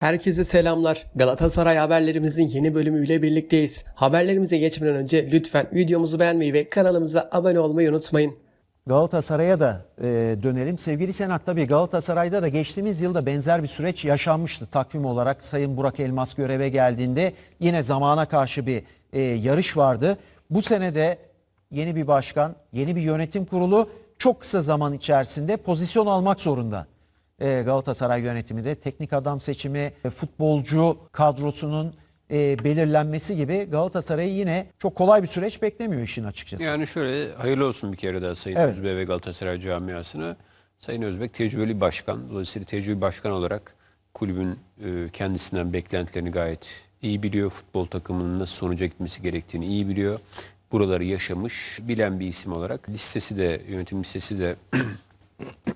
Herkese selamlar. Galatasaray haberlerimizin yeni bölümüyle birlikteyiz. Haberlerimize geçmeden önce lütfen videomuzu beğenmeyi ve kanalımıza abone olmayı unutmayın. Galatasaray'a da e, dönelim. Sevgili Senat tabii Galatasaray'da da geçtiğimiz yılda benzer bir süreç yaşanmıştı. Takvim olarak Sayın Burak Elmas göreve geldiğinde yine zamana karşı bir e, yarış vardı. Bu sene de yeni bir başkan, yeni bir yönetim kurulu çok kısa zaman içerisinde pozisyon almak zorunda. E, Galatasaray yönetimi de teknik adam seçimi, e, futbolcu kadrosunun e, belirlenmesi gibi Galatasaray'ı yine çok kolay bir süreç beklemiyor işin açıkçası. Yani şöyle hayırlı olsun bir kere daha Sayın Evet. Özbek ve Galatasaray camiasına. Sayın Özbek tecrübeli başkan. Dolayısıyla tecrübeli başkan olarak kulübün e, kendisinden beklentilerini gayet iyi biliyor. Futbol takımının nasıl sonuca gitmesi gerektiğini iyi biliyor. Buraları yaşamış, bilen bir isim olarak listesi de, yönetim listesi de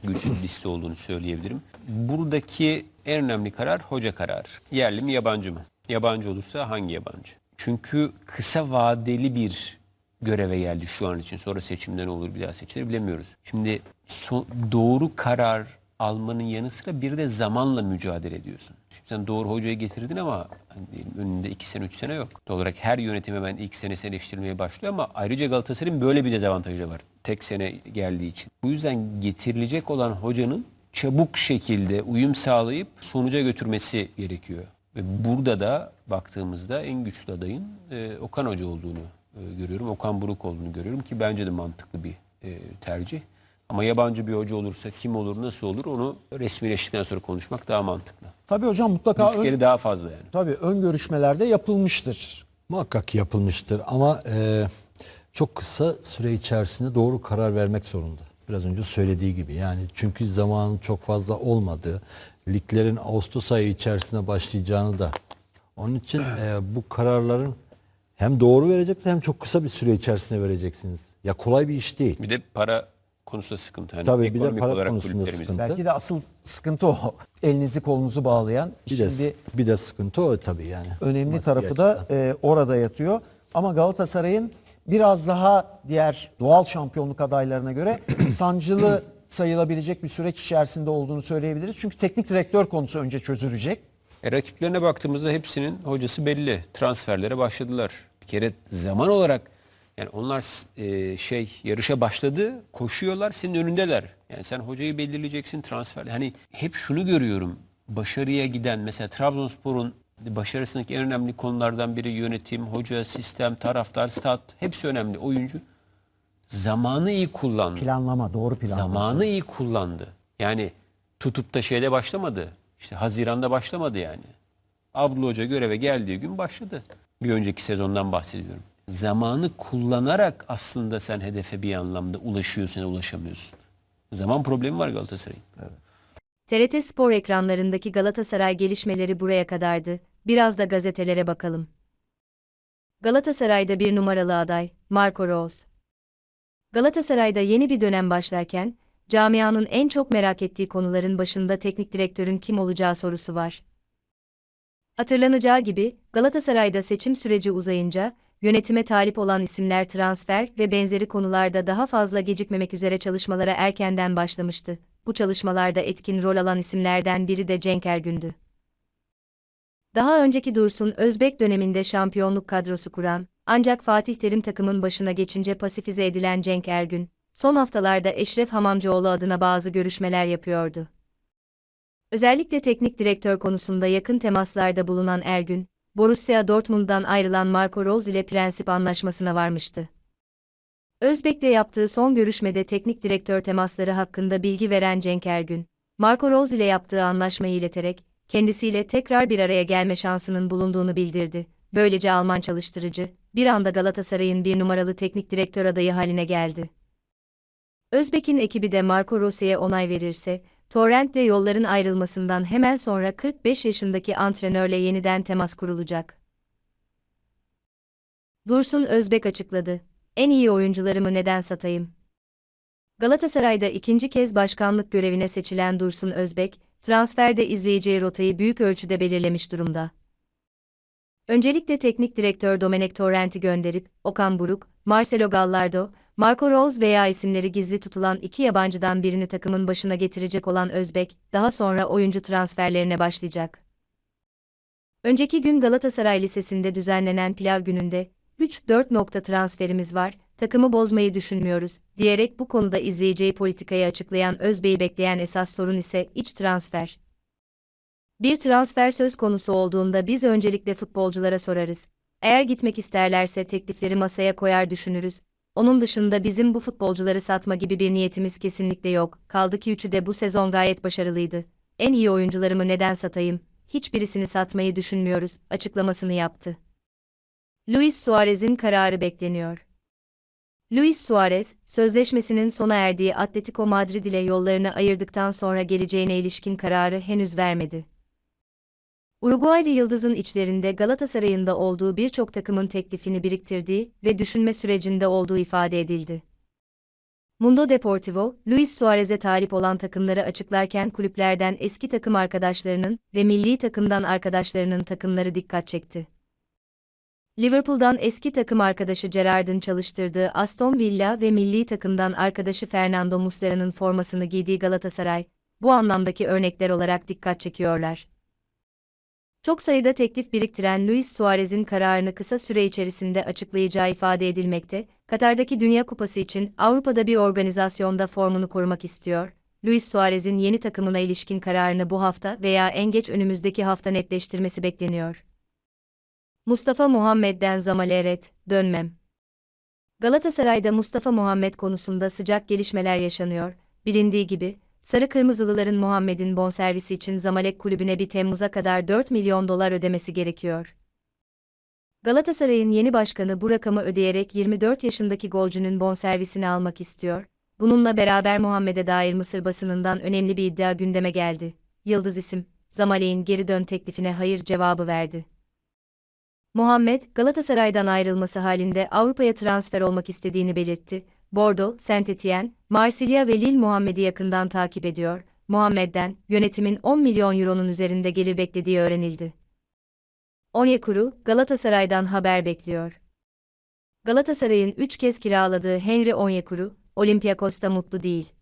güçlü liste olduğunu söyleyebilirim. Buradaki en önemli karar hoca kararı. Yerli mi yabancı mı? Yabancı olursa hangi yabancı? Çünkü kısa vadeli bir göreve geldi şu an için. Sonra seçimden olur bir daha seçilir bilemiyoruz. Şimdi so- doğru karar almanın yanı sıra bir de zamanla mücadele ediyorsun. Şimdi sen doğru hocayı getirdin ama hani önünde iki sene üç sene yok. Doğal olarak her yönetim hemen ilk senesi eleştirmeye başlıyor ama ayrıca Galatasaray'ın böyle bir dezavantajı var. Tek sene geldiği için. Bu yüzden getirilecek olan hocanın çabuk şekilde uyum sağlayıp sonuca götürmesi gerekiyor. Ve burada da baktığımızda en güçlü adayın e, Okan Hoca olduğunu e, görüyorum. Okan Buruk olduğunu görüyorum ki bence de mantıklı bir e, tercih. Ama yabancı bir hoca olursa kim olur, nasıl olur onu resmileştikten sonra konuşmak daha mantıklı. Tabii hocam mutlaka ön- Riskleri daha fazla yani. Tabii ön görüşmelerde yapılmıştır. Muhakkak ki yapılmıştır ama e, çok kısa süre içerisinde doğru karar vermek zorunda. Biraz önce söylediği gibi yani çünkü zamanın çok fazla olmadığı, liglerin Ağustos ayı içerisinde başlayacağını da onun için e, bu kararların hem doğru vereceksiniz hem çok kısa bir süre içerisinde vereceksiniz. Ya kolay bir iş değil. Bir de para konusunda sıkıntı. Yani Tabii, bir de ekonomik para olarak konusunda sıkıntı. Belki de asıl sıkıntı o. Elinizi kolunuzu bağlayan. Bir de Şimdi bir de sıkıntı o tabii yani. önemli Maddi tarafı da e, orada yatıyor. Ama Galatasaray'ın biraz daha diğer doğal şampiyonluk adaylarına göre sancılı sayılabilecek bir süreç içerisinde olduğunu söyleyebiliriz. Çünkü teknik direktör konusu önce çözülecek. E, rakiplerine baktığımızda hepsinin hocası belli. Transferlere başladılar. Bir kere zaman olarak yani onlar e, şey yarışa başladı, koşuyorlar, senin önündeler. Yani sen hocayı belirleyeceksin transfer. Hani hep şunu görüyorum. Başarıya giden mesela Trabzonspor'un başarısındaki en önemli konulardan biri yönetim, hoca, sistem, taraftar, stat hepsi önemli. Oyuncu zamanı iyi kullandı. Planlama, doğru planlama. Zamanı iyi kullandı. Yani tutup da şeyde başlamadı. İşte Haziran'da başlamadı yani. Abdullah Hoca göreve geldiği gün başladı. Bir önceki sezondan bahsediyorum. Zamanı kullanarak aslında sen hedefe bir anlamda ulaşıyorsun ya ulaşamıyorsun. Zaman problemi var Galatasaray'ın. TRT Spor ekranlarındaki Galatasaray gelişmeleri buraya kadardı. Biraz da gazetelere bakalım. Galatasaray'da bir numaralı aday, Marco Rose. Galatasaray'da yeni bir dönem başlarken, camianın en çok merak ettiği konuların başında teknik direktörün kim olacağı sorusu var. Hatırlanacağı gibi, Galatasaray'da seçim süreci uzayınca, yönetime talip olan isimler transfer ve benzeri konularda daha fazla gecikmemek üzere çalışmalara erkenden başlamıştı. Bu çalışmalarda etkin rol alan isimlerden biri de Cenk Ergün'dü. Daha önceki Dursun Özbek döneminde şampiyonluk kadrosu kuran, ancak Fatih Terim takımın başına geçince pasifize edilen Cenk Ergün, son haftalarda Eşref Hamamcıoğlu adına bazı görüşmeler yapıyordu. Özellikle teknik direktör konusunda yakın temaslarda bulunan Ergün, Borussia Dortmund'dan ayrılan Marco Rose ile prensip anlaşmasına varmıştı. Özbek'le yaptığı son görüşmede teknik direktör temasları hakkında bilgi veren Cenk Ergün, Marco Rose ile yaptığı anlaşmayı ileterek, kendisiyle tekrar bir araya gelme şansının bulunduğunu bildirdi. Böylece Alman çalıştırıcı, bir anda Galatasaray'ın bir numaralı teknik direktör adayı haline geldi. Özbek'in ekibi de Marco Rose'ye onay verirse, Torrent'le yolların ayrılmasından hemen sonra 45 yaşındaki antrenörle yeniden temas kurulacak. Dursun Özbek açıkladı. En iyi oyuncularımı neden satayım? Galatasaray'da ikinci kez başkanlık görevine seçilen Dursun Özbek, transferde izleyeceği rotayı büyük ölçüde belirlemiş durumda. Öncelikle teknik direktör Domenech Torrent'i gönderip, Okan Buruk, Marcelo Gallardo, Marco Rose veya isimleri gizli tutulan iki yabancıdan birini takımın başına getirecek olan Özbek, daha sonra oyuncu transferlerine başlayacak. Önceki gün Galatasaray Lisesi'nde düzenlenen pilav gününde 3-4 nokta transferimiz var, takımı bozmayı düşünmüyoruz, diyerek bu konuda izleyeceği politikayı açıklayan Özbey'i bekleyen esas sorun ise iç transfer. Bir transfer söz konusu olduğunda biz öncelikle futbolculara sorarız. Eğer gitmek isterlerse teklifleri masaya koyar düşünürüz. Onun dışında bizim bu futbolcuları satma gibi bir niyetimiz kesinlikle yok. Kaldı ki üçü de bu sezon gayet başarılıydı. En iyi oyuncularımı neden satayım? Hiçbirisini satmayı düşünmüyoruz, açıklamasını yaptı. Luis Suarez'in kararı bekleniyor. Luis Suarez, sözleşmesinin sona erdiği Atletico Madrid ile yollarını ayırdıktan sonra geleceğine ilişkin kararı henüz vermedi. Uruguaylı Yıldız'ın içlerinde Galatasaray'ın da olduğu birçok takımın teklifini biriktirdiği ve düşünme sürecinde olduğu ifade edildi. Mundo Deportivo, Luis Suarez'e talip olan takımları açıklarken kulüplerden eski takım arkadaşlarının ve milli takımdan arkadaşlarının takımları dikkat çekti. Liverpool'dan eski takım arkadaşı Gerrard'ın çalıştırdığı Aston Villa ve milli takımdan arkadaşı Fernando Muslera'nın formasını giydiği Galatasaray, bu anlamdaki örnekler olarak dikkat çekiyorlar. Çok sayıda teklif biriktiren Luis Suarez'in kararını kısa süre içerisinde açıklayacağı ifade edilmekte, Katar'daki Dünya Kupası için Avrupa'da bir organizasyonda formunu korumak istiyor. Luis Suarez'in yeni takımına ilişkin kararını bu hafta veya en geç önümüzdeki hafta netleştirmesi bekleniyor. Mustafa Muhammed'den Zamaleret, dönmem. Galatasaray'da Mustafa Muhammed konusunda sıcak gelişmeler yaşanıyor. Bilindiği gibi, Sarı Kırmızılıların Muhammed'in bonservisi için Zamalek kulübüne bir Temmuz'a kadar 4 milyon dolar ödemesi gerekiyor. Galatasaray'ın yeni başkanı bu rakamı ödeyerek 24 yaşındaki golcünün bonservisini almak istiyor. Bununla beraber Muhammed'e dair Mısır basınından önemli bir iddia gündeme geldi. Yıldız isim, Zamalek'in geri dön teklifine hayır cevabı verdi. Muhammed, Galatasaray'dan ayrılması halinde Avrupa'ya transfer olmak istediğini belirtti. Bordeaux, Saint-Étienne, Marsilya ve Lille Muhammed'i yakından takip ediyor. Muhammed'den yönetimin 10 milyon euronun üzerinde gelir beklediği öğrenildi. Onyekuru, Galatasaray'dan haber bekliyor. Galatasaray'ın 3 kez kiraladığı Henry Onyekuru, Olympiakos'ta mutlu değil.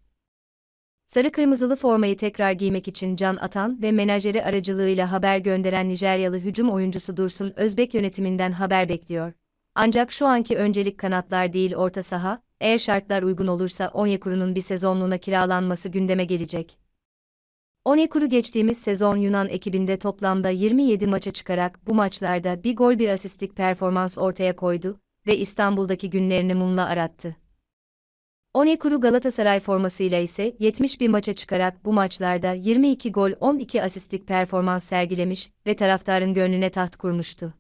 Sarı kırmızılı formayı tekrar giymek için can atan ve menajeri aracılığıyla haber gönderen Nijeryalı hücum oyuncusu Dursun Özbek yönetiminden haber bekliyor. Ancak şu anki öncelik kanatlar değil orta saha, eğer şartlar uygun olursa Onyekuru'nun bir sezonluğuna kiralanması gündeme gelecek. Onyekuru geçtiğimiz sezon Yunan ekibinde toplamda 27 maça çıkarak bu maçlarda bir gol bir asistlik performans ortaya koydu ve İstanbul'daki günlerini mumla arattı. Onyekuru Galatasaray formasıyla ise 71 maça çıkarak bu maçlarda 22 gol 12 asistlik performans sergilemiş ve taraftarın gönlüne taht kurmuştu.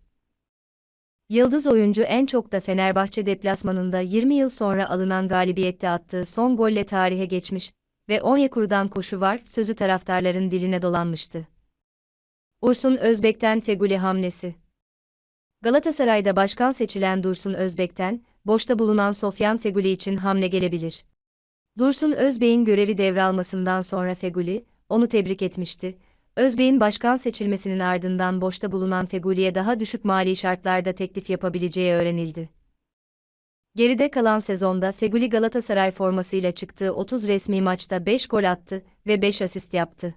Yıldız oyuncu en çok da Fenerbahçe deplasmanında 20 yıl sonra alınan galibiyette attığı son golle tarihe geçmiş ve Onyekuru'dan koşu var sözü taraftarların diline dolanmıştı. Ursun Özbek'ten Feguli hamlesi Galatasaray'da başkan seçilen Dursun Özbek'ten, boşta bulunan Sofyan Feguli için hamle gelebilir. Dursun Özbek'in görevi devralmasından sonra Feguli, onu tebrik etmişti. Özbek'in başkan seçilmesinin ardından boşta bulunan Feguli'ye daha düşük mali şartlarda teklif yapabileceği öğrenildi. Geride kalan sezonda Feguli Galatasaray formasıyla çıktığı 30 resmi maçta 5 gol attı ve 5 asist yaptı.